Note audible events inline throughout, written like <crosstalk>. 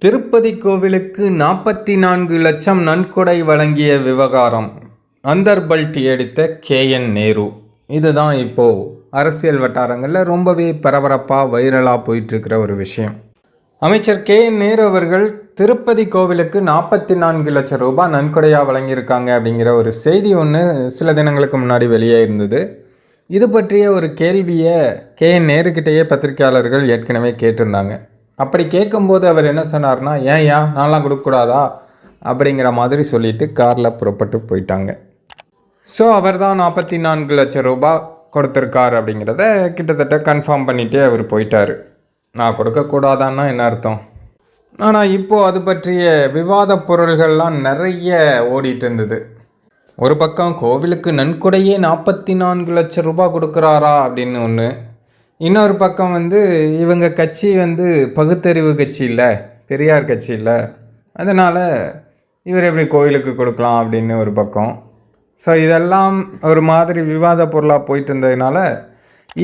திருப்பதி கோவிலுக்கு நாற்பத்தி நான்கு லட்சம் நன்கொடை வழங்கிய விவகாரம். அந்தர்பல்ட்டி எடுத்த கே. என். நேரு. இதுதான் இப்போது அரசியல் வட்டாரங்களில் ரொம்பவே பரபரப்பாக வைரலாக போயிட்டுருக்கிற ஒரு விஷயம். அமைச்சர் கே. என். நேரு அவர்கள் திருப்பதி கோவிலுக்கு நாற்பத்தி நான்கு லட்சம் ரூபாய் நன்கொடையாக வழங்கியிருக்காங்க அப்படிங்கிற ஒரு செய்தி ஒன்று சில தினங்களுக்கு முன்னாடி வெளியே இருந்தது. இது பற்றிய ஒரு கேள்வியை கே. என். நேருக்கிட்டேயே பத்திரிகையாளர்கள் ஏற்கனவே கேட்டிருந்தாங்க. அப்படி கேட்கும்போது அவர் என்ன சொன்னார்னா ஏன் ஏன் நான்லாம் கொடுக்கக்கூடாதா? அப்படிங்கிற மாதிரி சொல்லிட்டு காரில் புறப்பட்டு போயிட்டாங்க. ஸோ அவர் தான் நாற்பத்தி நான்கு லட்சம் ரூபாய் கொடுத்துருக்கார் அப்படிங்கிறத கிட்டத்தட்ட கன்ஃபார்ம் பண்ணிகிட்டே அவர் போயிட்டார். நான் கொடுக்கக்கூடாதான்னா என்ன அர்த்தம்? ஆனால் இப்போது அது பற்றிய விவாத பொருள்கள்லாம் நிறைய ஓடிட்டு இருந்தது. ஒரு பக்கம் கோவிலுக்கு நன்கொடையே நாற்பத்தி நான்கு லட்சம் ரூபாய் கொடுக்குறாரா அப்படின்னு ஒன்று இன்னொரு பக்கம் வந்து இவங்க கட்சி வந்து பகுத்தறிவு கட்சி இல்லை பெரியார் கட்சி இல்லை. அதனால் இவர் எப்படி கோயிலுக்கு கொடுக்கலாம் அப்படின்னு ஒரு பக்கம். ஸோ இதெல்லாம் ஒரு மாதிரி விவாத பொருளாக போயிட்டு இருந்ததுனால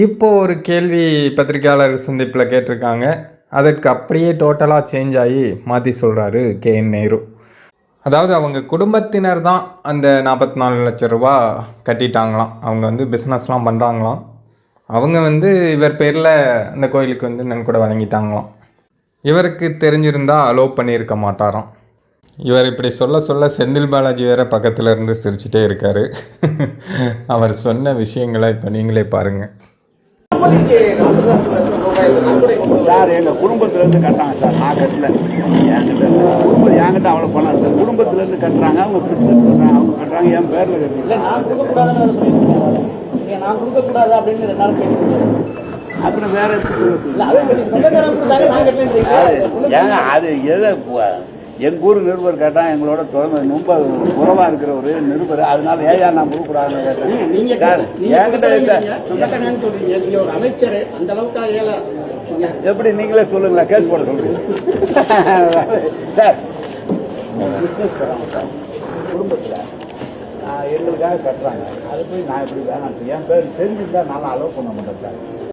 இப்போ ஒரு கேள்வி பத்திரிகையாளர் சந்திப்பில் கேட்டிருக்காங்க. அதற்கு அப்படியே டோட்டலாக சேஞ்ச் ஆகி மாற்றி சொல்கிறாரு கே. என். நேரு. அதாவது அவங்க குடும்பத்தினர் தான் அந்த நாற்பத்தி நாலு லட்சம் ரூபா கட்டிட்டாங்களாம். அவங்க வந்து பிஸ்னஸ்லாம் பண்ணுறாங்களாம் அவங்க வந்து இவர் பேரில் அந்த கோயிலுக்கு வந்து நன்கொடை வழங்கிட்டாங்களாம். இவருக்கு தெரிஞ்சிருந்தால் அலோவ் பண்ணியிருக்க மாட்டாராம். இவர் இப்படி சொல்ல சொல்ல செந்தில் பாலாஜி வேற பக்கத்தில் இருந்து சிரிச்சிட்டே இருக்காரு. <laughs> அவர் சொன்ன விஷயங்களை இப்போ நீங்களே பாருங்கள் சார் எங்க குடும்பத்துல இருந்து கட்டுறாங்க சார் நான் கட்டல என்கிட்ட. குடும்பம் என்கிட்ட அவ்வளவு பணம் சார். குடும்பத்துல இருந்து கட்டுறாங்க அவங்க பிசினஸ் பண்றாங்க அவங்க கட்டுறாங்க என் பேர்ல கட்டுறாங்க. நான் கொடுக்கக்கூடாதுன்னு நான் கொடுக்கக்கூடாது அப்படின்னு ரெண்டு நாள் கேட்டு அப்புறம் வேற ஏங்க அது எதை பு- எங்க ஊர் நிருபர் கேட்டா எங்களோட தொடர்ந்து ரொம்ப உறவா இருக்கிற ஒரு நிருபர். அதனால ஏயா நான் கொடுக்கூடாதுன்னு கேட்டேன். நீங்க சார் என்கிட்ட இல்ல. சொல்றீங்க. அமைச்சர். அந்த அளவுக்கு ஏல எப்படி நீங்களே சொல்லுங்களேன் கேஸ் போட சொல்றீங்க. சார். குடும்பத்தில் எங்களுக்காக கட்டுறாங்க. அது போய் நான் எப்படி வேணாம் என் பேர் தெரிஞ்சிருந்தா நான் அலோவ் பண்ண மாட்டேன் சார்.